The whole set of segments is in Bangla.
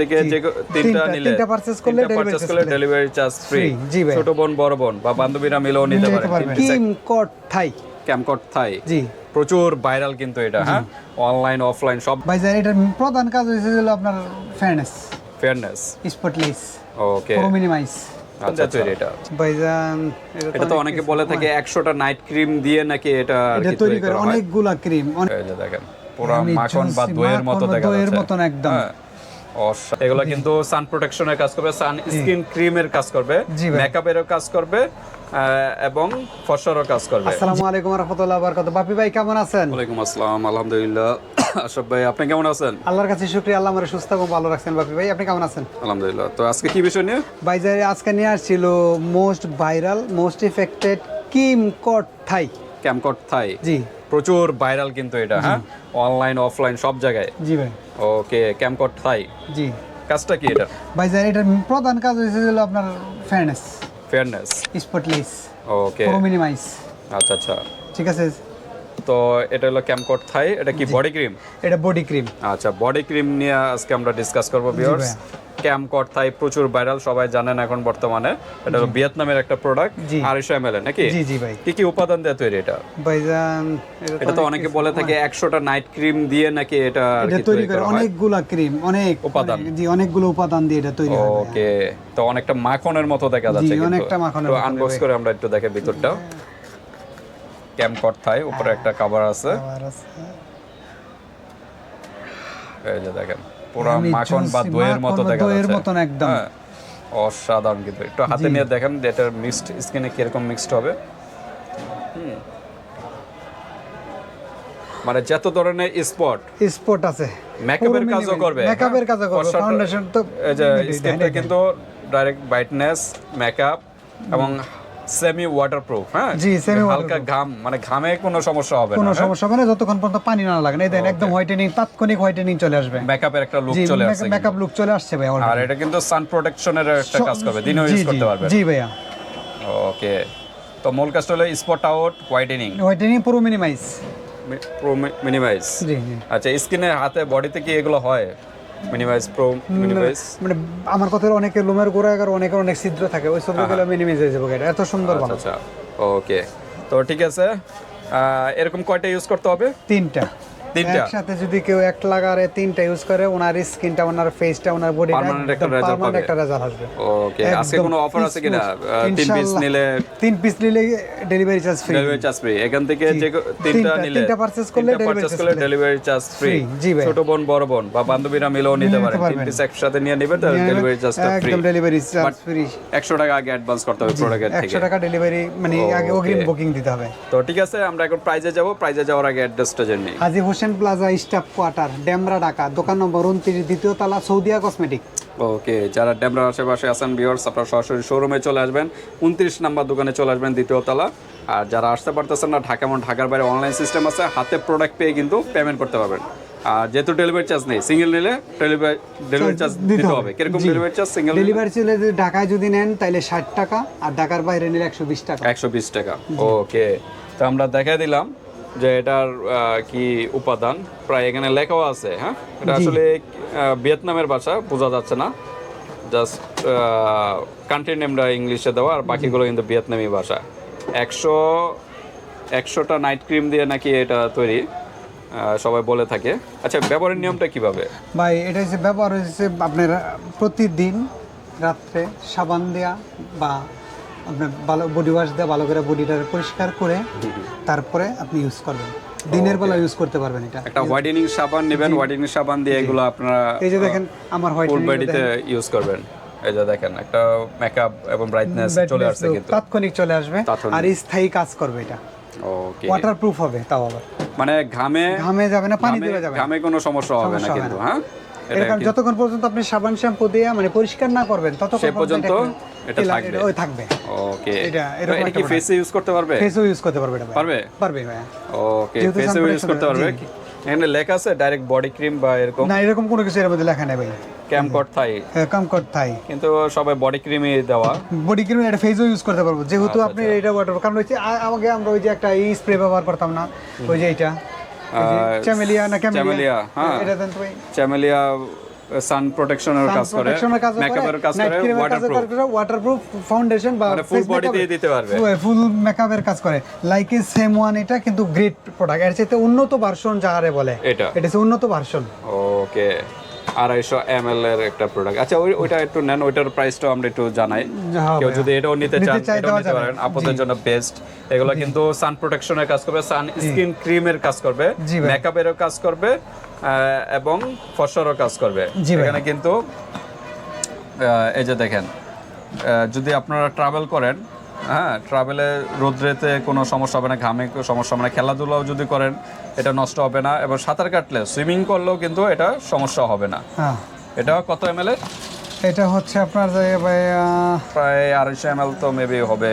থেকে যে তিনটা নিলে তিনটা purchase করলে পারচেজ করলে ডেলিভারি চার্জ ফ্রি ভাই। ছোট বোন বড় বোন বা বান্ধবীরা মিলেও নিতে পারে। কিম কট থাই ক্যামকট থাই জি। প্রচুর ভাইরাল কিন্তু এটা হ্যাঁ? অনলাইন অফলাইন সব এটার প্রধান কাজ হয়েছে হলো আপনার fairness fairness spotless okay pro minimize আচ্ছা তৈরি এটা ভাইজান এটা তো অনেকে বলে থাকে একশোটা নাইট ক্রিম দিয়ে নাকি এটা এটা তৈরি করে। অনেকগুলা ক্রিম দেখেন পুরো মাখন বা দইয়ের মতো দইয়ের মতন একদম। এগুলা কিন্তু সান প্রোটেকশনের কাজ করবে সান স্কিন ক্রিমের কাজ করবে মেকআপেরও কাজ করবে এবং ফসরও কাজ করবে। আসসালামু আলাইকুম রহমতুল্লাহ বারকাত বাপি ভাই কেমন আছেন? ওয়ালাইকুম আসসালাম আলহামদুলিল্লাহ। আশরাফ ভাই আপনি কেমন আছেন? আল্লাহর কাছে শুক্রিয়া আল্লাহ আমার সুস্থ এবং ভালো রাখছেন বাপি ভাই। আপনি কেমন আছেন? আলহামদুলিল্লাহ। তো আজকে কি বিষয় নিয়ে? ভাইজান আজকে নিয়ে আসছিল মোস্ট ভাইরাল মোস্ট ইফেক্টেড কিম কট থাই ক্যামকট থাই জি। প্রচুর ভাইরাল কিন্তু এটা হ্যাঁ? অনলাইন অফলাইন সব জায়গায়। জি ভাই। ওকে ক্যামকট থাই জি। কাজটা কি এটা? ভাই স্যার এটার প্রধান কাজ হইছে হলো আপনার fairness fairness spotless okay pro minimize আচ্ছা আচ্ছা। ঠিক আছে? তো এটা হলো ক্যামকট থাই এটা কি বডি ক্রিম এটা বডি ক্রিম আচ্ছা বডি ক্রিম নিয়ে আজকে আমরা ডিসকাস করব ভিউয়ার্স ক্যামকট থাই প্রচুর ভাইরাল সবাই জানেন এখন বর্তমানে। এটা হলো ভিয়েতনামের একটা প্রোডাক্ট জি। আড়াইশো এম নাকি? জি জি ভাই। কি কি উপাদান দিয়ে তৈরি এটা? ভাইজান এটা তো অনেকে বলে থাকে একশোটা নাইট ক্রিম দিয়ে নাকি এটা এটা তৈরি করে অনেকগুলা ক্রিম অনেক উপাদান। জি অনেকগুলো উপাদান দিয়ে এটা তৈরি হয় ওকে তো অনেকটা মাখনের মতো দেখা যাচ্ছে কিন্তু। অনেকটা মাখনের তো আনবক্স করে আমরা একটু দেখে ভিতরটা ক্যামকট থাই উপরে একটা কভার আছে। এই যে দেখেন পুরো মাখন বা দইয়ের মতো দেখা দইয়ের যাচ্ছে মতন একদম। হ্যাঁ, অসাধারণ কিন্তু। একটু হাতে নিয়ে দেখেন এটার মিক্সড স্কিনে কীরকম মিক্সড হবে। মানে যত ধরনের স্পট স্পট আছে। মেকআপের কাজও করবে। মেকআপের কাজও করবে। ফাউন্ডেশন তো এই যে স্কিনটা কিন্তু ডাইরেক্ট ব্রাইটনেস মেকআপ এবং সেমি ওয়াটারপ্রুফ হ্যাঁ? জি, semi হালকা ঘাম মানে ঘামে কোনো সমস্যা হবে না কোনো সমস্যা হবে না যতক্ষণ পর্যন্ত পানি না লাগে। না এই একদম হোয়াইটেনিং তাৎক্ষণিক হোয়াইটেনিং চলে আসবে। মেকআপের একটা লুক চলে আসছে মেকআপ লুক চলে আসছে ভাই আর এটা কিন্তু সান প্রোটেকশনের একটা কাজ করবে দিনেও ইউজ করতে পারবে। জি ভাইয়া। ওকে তো মূল কাজটা হলো স্পট আউট হোয়াইটেনিং হোয়াইটেনিং পুরো মিনিমাইজ প্রো মিনিমাইজ জি আচ্ছা স্কিনে হাতে বডিতে কি এগুলো হয়? মিনিমাইজ প্রো মিনিমাইজ মানে আমার কথা অনেকে লোমের আর অনেকের অনেক ছিদ্র থাকে। ওই সবগুলো মিনিমাইজ হয়ে যাবে এটা এত সুন্দর বানানো। আচ্ছা। ওকে তো ঠিক আছে। এরকম কয়টা ইউজ করতে হবে? তিনটা। তিনটা? একসাথে যদি কেউ এক লাগারে তিনটা ইউজ করে ওনার স্কিনটা ওনার ফেসটা ওনার বডিটা Permanent একটা result পাবে। একটা রেজাল্ট আসবে। ওকে আজকে কোনো অফার আছে কিনা? তিন পিস নিলে তিন পিস নিলে delivery charge free delivery charge free এখান থেকে যে তিনটা নিলে তিনটা purchase করলে ডেলিভারি চার্জ ফ্রি জি ভাই। ছোট বোন বড় বোন বা বান্ধবীরা মিলেও নিতে পারে। তিন পিস একসাথে নিয়ে নেবে তাহলে ডেলিভারি চার্জটা ফ্রি একদম ডেলিভারি চার্জ ফ্রি একশো টাকা আগে অ্যাডভান্স করতে হবে প্রোডাক্টের থেকে একশো টাকা ডেলিভারি মানে আগে অগ্রিম বুকিং দিতে হবে। তো ঠিক আছে আমরা এখন প্রাইজে যাব। প্রাইজে যাওয়ার আগে অ্যাড্রেসটা জেনে নিই। Haji Hossain plaza staff quarter Demra Dhaka দোকান নম্বর উনত্রিশ দ্বিতীয় তলা সৌদিয়া কসমেটিক। ওকে যারা ডেমরার আশেপাশে আছেন ভিউয়ার্স আপনারা সরাসরি শোরুমে চলে আসবেন উনত্রিশ নাম্বার দোকানে চলে আসবেন দ্বিতীয় তলা। আর যারা আসতে পারতেছেন না ঢাকা এবং ঢাকার বাইরে অনলাইন সিস্টেম আছে হাতে প্রোডাক্ট পেয়ে কিন্তু পেমেন্ট করতে পারবেন। আর যেহেতু ডেলিভারি চার্জ নেই সিঙ্গেল নিলে ডেলিভারি ডেলিভারি চার্জ দিতে হবে। কীরকম ডেলিভারি চার্জ সিঙ্গেল ডেলিভারি চলে যদি ঢাকায় যদি নেন তাহলে ষাট টাকা আর ঢাকার বাইরে নিলে একশো বিশ টাকা। একশো বিশ টাকা। ওকে তো আমরা দেখাই দিলাম। যে এটার কি উপাদান? প্রায় এখানে লেখাও আছে হ্যাঁ? এটা আসলে ভিয়েতনামের ভাষা বোঝা যাচ্ছে না। জাস্ট কান্ট্রি নেমটা ইংলিশে দেওয়া আর বাকিগুলো কিন্তু ভিয়েতনামি ভাষা। একশো একশোটা নাইট ক্রিম দিয়ে নাকি এটা তৈরি সবাই বলে থাকে। আচ্ছা ব্যবহারের নিয়মটা কীভাবে? ভাই এটা হচ্ছে ব্যবহার হচ্ছে আপনার প্রতিদিন রাত্রে সাবান দেওয়া বা আপনার ভালো বডি ওয়াশ দেওয়া ভালো করে বডিটা পরিষ্কার করে তারপরে আপনি ইউজ করবেন। দিনের বেলা ইউজ করতে পারবেন এটা। একটা হোয়াইটেনিং সাবান নেবেন হোয়াইটেনিং সাবান দিয়ে এগুলো আপনারা এই যে দেখেন আমার হোয়াইট বডিতে ইউজ করবেন। এই যে দেখেন একটা মেকআপ এবং ব্রাইটনেস চলে আসছে কিন্তু। তাৎক্ষণিক চলে আসবে। আর স্থায়ী কাজ করবে এটা। ওকে ওয়াটার প্রুফ হবে তাও আবার। মানে ঘামে ঘামে যাবে না পানি দেওয়া যাবে ঘামে কোনো সমস্যা হবে না কিন্তু হ্যাঁ? এরকম যতক্ষণ পর্যন্ত আপনি সাবান শ্যাম্পু দিয়ে মানে পরিষ্কার না করবেন ততক্ষণ পর্যন্ত এটা থাকবে। ওই থাকবে। ওকে এটা কি ফেসে ইউজ করতে পারবে? ফেসও ইউজ করতে পারবে এটা পারবে? পারবে ওকে যেহেতু ফেসে ইউজ করতে পারবে? এখানে লেখা আছে ডাইরেক্ট বডি ক্রিম বা এরকম? না এরকম কোনো কিছু এর মধ্যে লেখা নেই ভাই। ক্যামকট থাই কমকট থাই কিন্তু সবাই বডি ক্রিমই দেওয়া। বডি ক্রিম এটা ফেসও ইউজ করতে পারব। যেহেতু আচ্ছা, আপনি এটা ওয়াটার কারণ হচ্ছে আগে আমরা ওই যে একটা স্প্রে ব্যবহার করতাম না ওই যে এটা চ্যামেলিয়া না Camellia, হ্যাঁ। এটা দেন তো চ্যামেলিয়া সান প্রোটেকশনের কাজ করে। কাজ মেকআপের কাজ করে ওয়াটারপ্রুফ ওয়াটারপ্রুফ ফাউন্ডেশন বা ফুল বডি body দিয়ে দিতে পারবে। ফুল মেকআপের কাজ করে। লাইক এ সেম ওয়ান এটা কিন্তু গ্রেট প্রোডাক্টের চাইতে উন্নত ভার্সন যারে বলে। এটা। এটা উন্নত ভার্সন ওকে আড়াইশো এম এল এর একটা প্রোডাক্ট আচ্ছা ওই ওইটা একটু নেন ওইটার প্রাইসটাও আমরা একটু জানাই। কেউ যদি এটাও নিতে চান এটাও নিতে পারেন। আপনাদের জন্য বেস্ট এগুলো কিন্তু সান প্রোটেকশনের কাজ করবে সান স্কিন ক্রিমের কাজ করবে। মেকআপেরও কাজ করবে আহ, এবং ফসরও কাজ করবে। এখানে কিন্তু এই যে দেখেন যদি আপনারা ট্রাভেল করেন হ্যাঁ ট্রাভেলে রোদ্রেতে কোনো সমস্যা হবে না ঘামে সমস্যা হবে না খেলাধুলাও যদি করেন এটা নষ্ট হবে না এবং সাঁতার কাটলে সুইমিং করলেও কিন্তু এটা সমস্যা হবে না। হ্যাঁ। এটা কত এম এটা হচ্ছে আপনার প্রায় আড়াইশো এম তো মেবি হবে।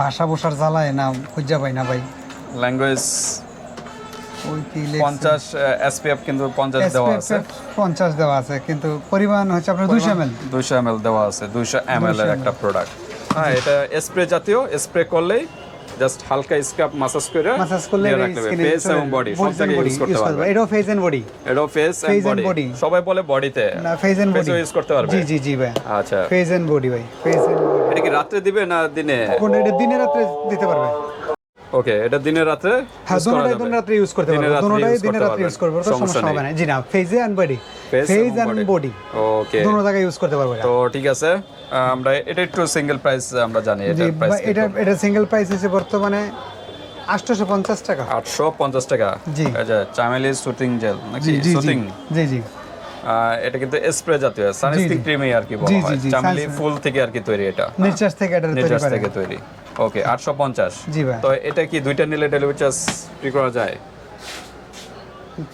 ভাষা বসার জ্বালায় না খুঁজা পাই না ভাই। ল্যাঙ্গুয়েজ পঞ্চাশ এসপিএফ কিন্তু পঞ্চাশ দেওয়া আছে। পঞ্চাশ দেওয়া আছে কিন্তু পরিমাণ হচ্ছে আপনার দুইশো এম এল দুইশো এম এল দেওয়া আছে দুইশো এম এল এর একটা প্রোডাক্ট হ্যাঁ এটা স্প্রে জাতীয় স্প্রে করলেই জাস্ট হালকা স্ক্রাব মাসাজ করে মাসাজ করলে ফেস এবং বডি সব জায়গায় ইউজ করতে পারবে। এটাও ফেস এন্ড বডি এটাও ফেস এন্ড বডি সবাই বলে বডিতে না ফেস এন্ড বডি ইউজ করতে পারবে। জি জি জি ভাই। আচ্ছা। ফেস এন্ড বডি ভাই। ফেস এন্ড বডি এটা কি রাতে দিবে না দিনে? কোন এটা দিনে রাতে দিতে পারবে। ওকে এটা দিনে রাত্রে হ্যাঁ দুটোটাই। দিনে রাত্রে ইউজ করতে পারবে। দুটোটাই দিনে করতে ইউজ করবে তো সমস্যা হবে না জি না ফেস এন্ড বডি এবং এন্ড বডি ওকে দুটো জায়গায় ইউজ করতে পারবে তো ঠিক আছে আমরা এটা একটু সিঙ্গেল প্রাইস আমরা জানি জি এটার প্রাইস এটা এটা সিঙ্গেল প্রাইস হচ্ছে বর্তমানে আটশোশো পঞ্চাশ টাকা। আটশো পঞ্চাশ টাকা? জি। আচ্ছা চামেলি সুটিং জেল নাকি? জি জি জি। এটা কিন্তু স্প্রে জাতীয় সানস্ক্রিন ক্রিমই আর কি বলা হয়। চামেলি ফুল থেকে আর কি তৈরি এটা। নির্চার্জ থেকে এটা তৈরি নির্যাস থেকে তৈরি। ওকে আটশো পঞ্চাশ। জি ভাই। তো এটা কি দুইটা নিলে ডেলিভারি চার্জ ফ্রি করা যায়?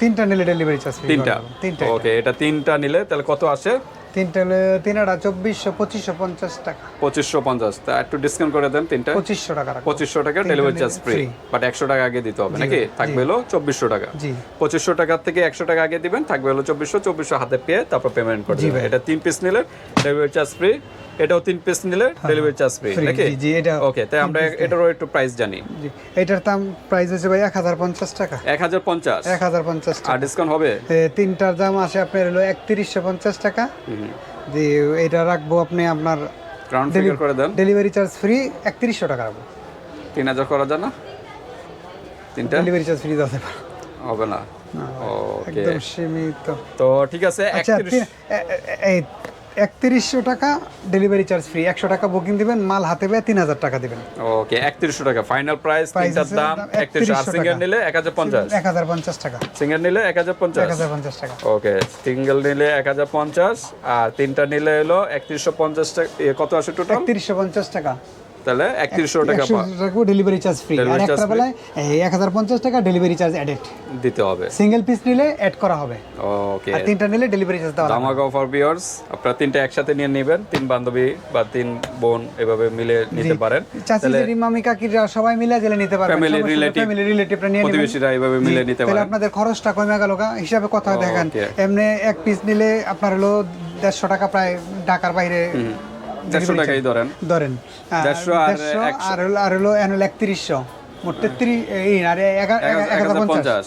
তিনটা নিলে ডেলিভারি চার্জ তিনটা? তিনটা ওকে এটা তিনটা নিলে তাহলে কত আসে? তিনটা হলে তিনটা চব্বিশশো পঁচিশশো পঞ্চাশ টাকা। পঁচিশশো পঞ্চাশ। তা একটু ডিসকাউন্ট করে দেন তিনটা। পঁচিশশো টাকা পঁচিশশো টাকা ডেলিভারি চার্জ ফ্রি বাট একশো টাকা আগে দিতে হবে নাকি? থাকবে হলো চব্বিশশো টাকা। জি। পঁচিশশো টাকার থেকে একশো টাকা আগে দিবেন থাকবে হলো চব্বিশশো চব্বিশশো হাতে পেয়ে তারপর পেমেন্ট করে দিবেন। এটা তিন পিস নিলে ডেলিভারি চার্জ ফ্রি এটাও তিন পিস নিলে ডেলিভারি চার্জ ফ্রি নাকি? জি, জি, এটা ওকে তাই আমরা এটারও একটু প্রাইস জানি। এটার দাম প্রাইস হচ্ছে ভাই এক হাজার পঞ্চাশ টাকা। এক হাজার পঞ্চাশ? এক হাজার পঞ্চাশ টাকা। আর ডিসকাউন্ট হবে? তিনটার দাম আসে আপনার হলো একত্রিশশো পঞ্চাশ টাকা। যে এটা রাখব আপনি আপনার গ্রাউন্ড ফিগার করে দেন। ডেলিভারি চার্জ ফ্রি একত্রিশশো টাকা রাখব। তিন হাজার করা যায় না? তিনটা? ডেলিভারি চার্জ ফ্রি পারব হবে না। ওকে একদম সীমিত। তো ঠিক আছে আচ্ছা একত্রিশ তিন- এ- এ- এই একত্রিশশো টাকা ডেলিভারি চার্জ ফ্রি একশো টাকা বুকিং দিবেন মাল হাতে পেয়ে তিন হাজার টাকা দিবেন। ওকে একত্রিশশো টাকা। ফাইনাল প্রাইস তিনটার দাম দাম একত্রিশশো। আর সিঙ্গেল নিলে এক হাজার পঞ্চাশ। এক হাজার পঞ্চাশ টাকা। সিঙ্গেল নিলে এক হাজার পঞ্চাশ। এক হাজার পঞ্চাশ টাকা। ওকে সিঙ্গেল নিলে এক হাজার পঞ্চাশ। আর তিনটা নিলে এলো একত্রিশশো পঞ্চাশ টাকা। কত আসে টোটাল একত্রিশশো পঞ্চাশ টাকা। তাহলে একত্রিশশো টাকা একশো টাকা ডেলিভারি চার্জ ফ্রি আর একটা বেলায় এই এক হাজার পঞ্চাশ টাকা ডেলিভারি চার্জ অ্যাডেড দিতে হবে। সিঙ্গেল পিস নিলে অ্যাড করা হবে। ওকে আর তিনটা নিলে ডেলিভারি চার্জ দেওয়া। ধামাকা অফার বিয়ার্স আপনারা তিনটা একসাথে নিয়ে নেবেন। তিন বান্ধবী বা তিন বোন এভাবে মিলে নিতে পারেন। জেঠি মামি কাকিরা সবাই মিলে জেলে নিতে পারবেন। Family relative, ফ্যামিলি রিলেটিভরা নিয়ে প্রতিবেশীরা এইভাবে মিলে নিতে তাহলে পারেন। আপনাদের খরচটা কমে গেল হিসাবে কথা দেখেন. এমনি এক পিস নিলে আপনার হলো দেড়শো টাকা প্রায় ঢাকার বাইরে দেড়শো টাকাই ধরেন। ধরেন। দেড়শো আর দেড়শো আর হলো আর হলো একত্রিশশো। মোট তেত্রিশ এই আর এক এক হাজার- পঞ্চাশ।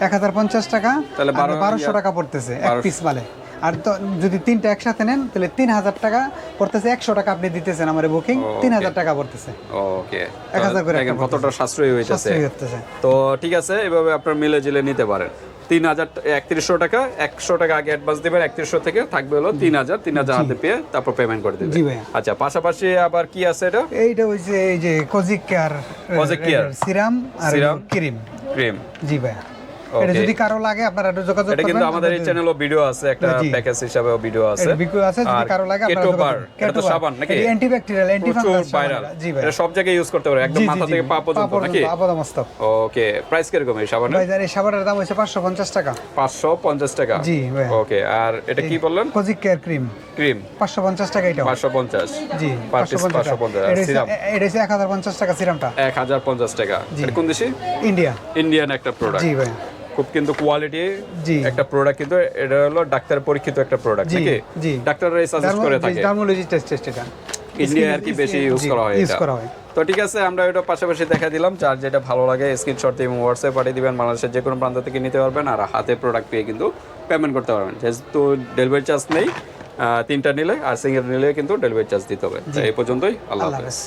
এক হাজার পঞ্চাশ টাকা তাহলে বারোশো টাকা পড়তেছে এক পিস মালে। আর তো যদি তিনটা একসাথে নেন তাহলে তিন হাজার টাকা পড়তেছে একশো টাকা আপনি দিতেছেন আমার বুকিং তিন হাজার টাকা পড়তেছে। ওকে। এক হাজার করে কতটা সাশ্রয়ী হতেছে তো ঠিক আছে এভাবে আপনার মিলে জিলে নিতে পারেন। তিন হাজার একত্রিশশো টাকা একশো টাকা আগে অ্যাডভান্স দেবেন একত্রিশশো থেকে থাকবে হলো তিন হাজার তিন হাজার হাতে পেয়ে তারপর পেমেন্ট করে দেবে জি ভাইয়া। আচ্ছা পাশাপাশি আবার কি আছে এটা? এইটা হচ্ছে এই যে kojic care kojic care serum আর। ক্রিম। ক্রিম। জি ভাইয়া। এটা যদি কারও লাগে আপনারা যোগাযোগ এটা কিন্তু আমাদের এই চ্যানেলও ভিডিও আছে একটা প্যাকেজ হিসাবেও ভিডিও আছে। বিক্রি আছে যদি কারও লাগে আপনারা কেটো যোগাযোগ করবেন। এটা তো সাবান নাকি? অ্যান্টিব্যাকটেরিয়াল অ্যান্টিফাঙ্গাস ভাইরাল জি ভাই। এটা সব জায়গায় ইউজ করতে পারবে একদম মাথা থেকে পা পর্যন্ত নাকি? আপাদমস্তক। ওকে প্রাইস কীরকম এই সাবানের? ভাই এই সাবানের দাম হচ্ছে পাঁচশো পঞ্চাশ টাকা। পাঁচশো পঞ্চাশ টাকা? জি ভাই। ওকে আর এটা কি বললেন? কোজিক কেয়ার ক্রিম ক্রিম পাঁচশো পঞ্চাশ টাকা এটা পাঁচশো পঞ্চাশ। জি পার পাঁচশো পিস পঞ্চাশ পাঁচশো পঞ্চাশ এটা হচ্ছে- সিরাম। এটা হচ্ছে এক হাজার পঞ্চাশ টাকা সিরামটা। এক হাজার পঞ্চাশ টাকা। এটা কোন দেশি? ইন্ডিয়া। ইন্ডিয়ান একটা প্রোডাক্ট জি ভাই। খুব কিন্তু কোয়ালিটি একটা প্রোডাক্ট কিন্তু এটা হলো ডাক্তার পরীক্ষিত একটা প্রোডাক্ট নাকি? জি। ডাক্তাররা সাজেস্ট করে থাকে। ডার্মোলজি টেস্ট টেস্ট এটা। ইন্ডিয়া আর কি বেশি ইউজ করা হয় ইউজ এটা। করা হয়। তো ঠিক আছে আমরা এটা পাশাপাশি দেখা দিলাম। যার যেটা ভালো লাগে স্ক্রিনশট দিয়ে হোয়াটসঅ্যাপ পাঠিয়ে দিবেন। বাংলাদেশের যে কোনো প্রান্ত থেকে নিতে পারবেন আর হাতে প্রোডাক্ট পেয়ে কিন্তু পেমেন্ট করতে পারবেন। যেহেতু ডেলিভারি চার্জ নেই তিনটা নিলে আর সিঙ্গেল নিলে কিন্তু ডেলিভারি চার্জ দিতে হবে। এই পর্যন্তই। আল্লাহ হাফেজ।